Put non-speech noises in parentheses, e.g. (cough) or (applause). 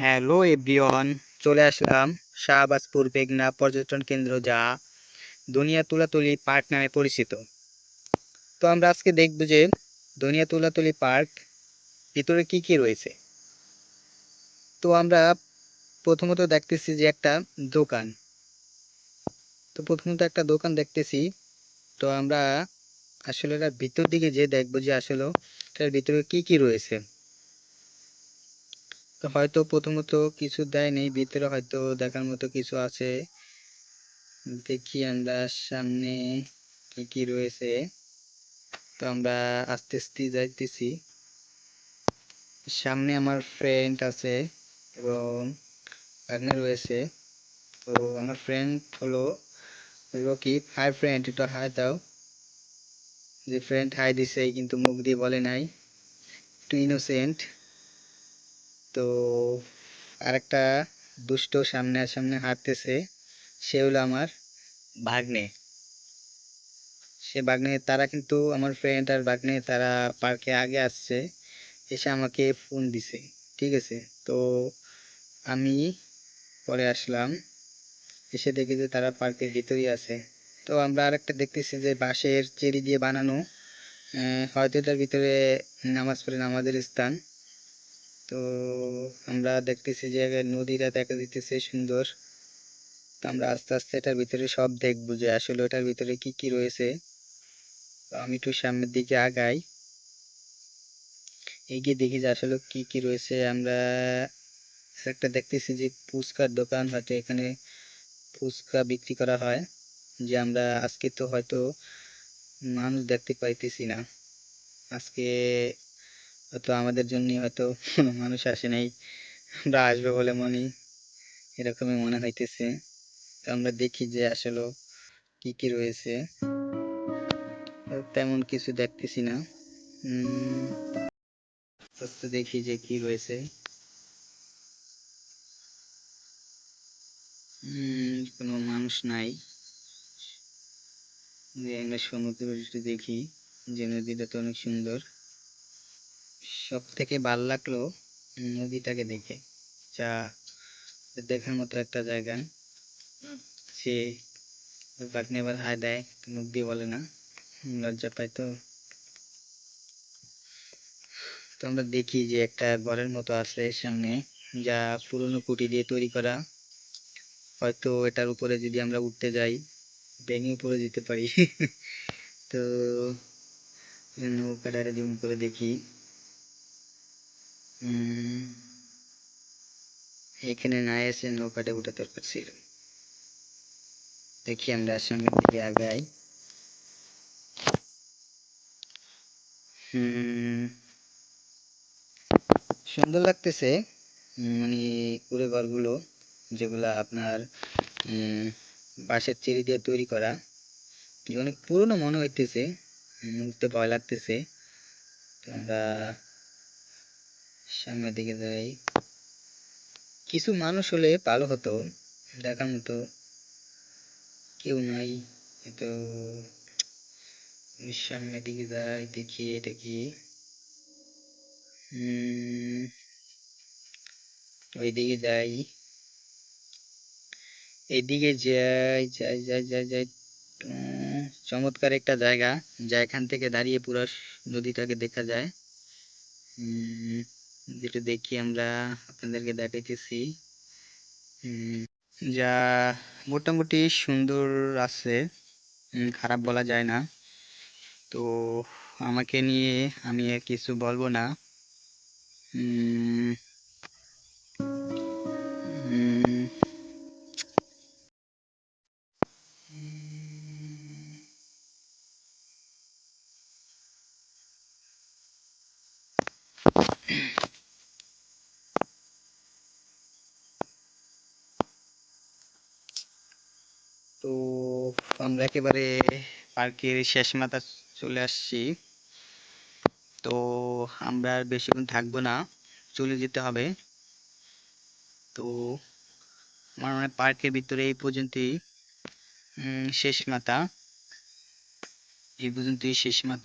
Hello everyone, চলে আসলাম শাহবাজপুর বেগনা পর্যটন কেন্দ্র যা দুনিয়া তুলাতুলি পার্ক নামে পরিচিত। তো আমরা আজকে দেখব যে দুনিয়া তুলাতুলি পার্ক ভিতরে কি কি রয়েছে। তো আমরা প্রথমত দেখতেছি যে একটা দোকান। তো প্রথমত একটা দোকান দেখতেছি। তো আমরা আসলে ভিতর দিকে যে দেখব যে আসলে এটার ভিতরে কি কি রয়েছে। হয়তো প্রথমত কিছু দেয়নি, ভিতরে হয়তো দেখার মতো কিছু আছে। দেখি আমরা সামনে কি কি রয়েছে। তো আমরা আস্তে আস্তে যাইতেছি। সামনে আমার ফ্রেন্ড আছে এবং এখানে রয়েছে। তো আমার ফ্রেন্ড হলো রকি হাই ফ্রেন্ড একটু হাই দাও। যে ফ্রেন্ড হাই দিছে, কিন্তু মুখ দিয়ে বলে নাই। একটু ইনোসেন্ট তো আরেকটা দুষ্ট সামনে সামনে হাঁটতেছে, সে হলো আমার ভাগ্নে। সে ভাগ্নে, তারা কিন্তু আমার ফ্রেন্ড আর ভাগ্নে, তারা পার্কে আগে আসছে, এসে আমাকে ফোন দিছে, ঠিক আছে? তো আমি পরে আসলাম, এসে দেখি যে তারা পার্কের ভিতরেই আছে। তো আমরা আরেকটা দেখতেছি যে বাঁশের চেরি দিয়ে বানানো হয়তো এটার ভিতরে নামাজ পড়ে নামাজের স্থান। তো আমরা দেখতেছি যে নদীটা দেখা দিতেছে সুন্দর। তো আমরা আস্তে আস্তে এটার ভিতরে সব দেখব যে আসলে ওটার ভিতরে কি কি রয়েছে। আমি একটু সামনের দিকে আগাই। এগিয়ে দেখি যে আসলে কি কি রয়েছে। আমরা একটা দেখতেছি যে ফুচকার দোকান, হয়তো এখানে ফুচকা বিক্রি করা হয়, যে আমরা আজকে তো হয়তো মানুষ দেখতে পাইতেছি না। আজকে হয়তো আমাদের জন্য হয়তো কোনো মানুষ আসে নাই আমরা আসবে বলে মনে এরকমই মনে হইতেছে। আমরা দেখি যে আসলে কি কি রয়েছে। তেমন কিছু দেখতেছি না। দেখি যে কি রয়েছে। কোনো মানুষ নাই। যে আমরা সমুদ্র দেখি, যে নদীটা তো অনেক সুন্দর। সব থেকে ভালো লাগল নদীটাকে দেখে। যা দেখার মতো একটা জায়গা। সে বাঘনি আবার হাই দেয় মুখ দিয়ে বলে না। লজ্জা পায় তো। তো আমরা দেখি যে একটা ঘরের মতো আছে সামনে, যা পুরনো কুটি দিয়ে তৈরি করা। হয়তো এটার উপরে যদি আমরা উঠতে যাই, ভেঙে পড়ে যেতে পারি। (laughs) তো নৌকাটারে জুম করে দেখি। এখানে না এসে নৌকাটা উঠে দরকার ছিল দেখি আমরা সামনের দিকে আগাই। সুন্দর লাগতেছে মানে কুড়ে ঘরগুলো যেগুলা আপনার বাঁশের চেরি দিয়ে তৈরি করা। অনেক পুরনো মনে হইতেছে উঠতে ভয় লাগতেছে। আমরা সামনের দিকে যাই। কিছু মানুষ হলে ভালো হতো, দেখার মতো কেউ নাই। তো সামনের দিকে যাই, দেখি এটা কি। ওইদিকে যাই। এদিকে যাই যাই যাই যাই যাই। চমৎকার একটা জায়গা যা এখান থেকে দাঁড়িয়ে পুরো নদীটাকে দেখা যায়। যেটা দেখি আমরা আপনাদেরকে দেখাইতেছি যা মোটামুটি সুন্দর আছে খারাপ বলা যায় না। তো আমাকে নিয়ে আমি আর কিছু বলব না। আমরা একেবারে পার্কের শেষ মাথা চলে আসছি। তো আমরা আর বেশিক্ষণ থাকব না, চলে যেতে হবে। তো আমার মনে পার্কের ভিতরে এই পর্যন্তই শেষ মাথা। এই পর্যন্তই শেষ মাথা।